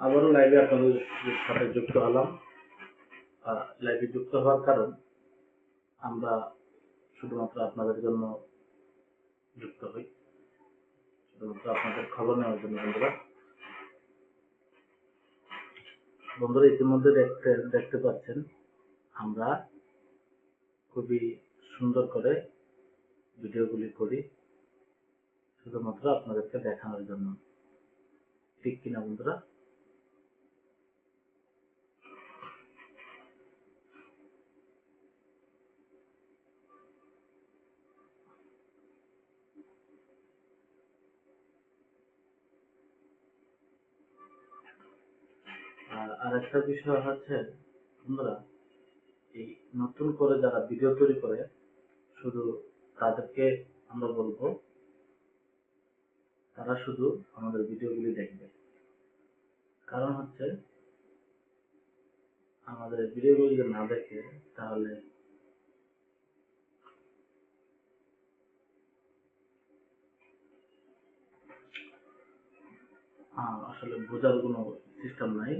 আবারও লাইভে আপনাদের সাথে যুক্ত হলাম। লাইভে যুক্ত হওয়ার কারণ আমরা শুধুমাত্র আপনাদের জন্য যুক্ত হই। শুধুমাত্র আপনাদের খবর নেওয়ার জন্য বন্ধুরা। বন্ধুরা, ইতিমধ্যে দেখতে দেখতে পাচ্ছেন, আমরা খুবই সুন্দর করে ভিডিওগুলি করি শুধুমাত্র আপনাদেরকে দেখানোর জন্য। ঠিক কিনা বন্ধুরা? আর একটা বিষয় হচ্ছে, বন্ধুরা, এই নতুন করে যারা ভিডিও তৈরি করে, শুধু তাদেরকে আমরা বলব, তারা শুধু আমাদের ভিডিওগুলি দেখবে। কারণ হচ্ছে, আমাদের ভিডিওগুলি যদি না দেখে, তাহলে আসলে বোঝার কোনো সিস্টেম নাই।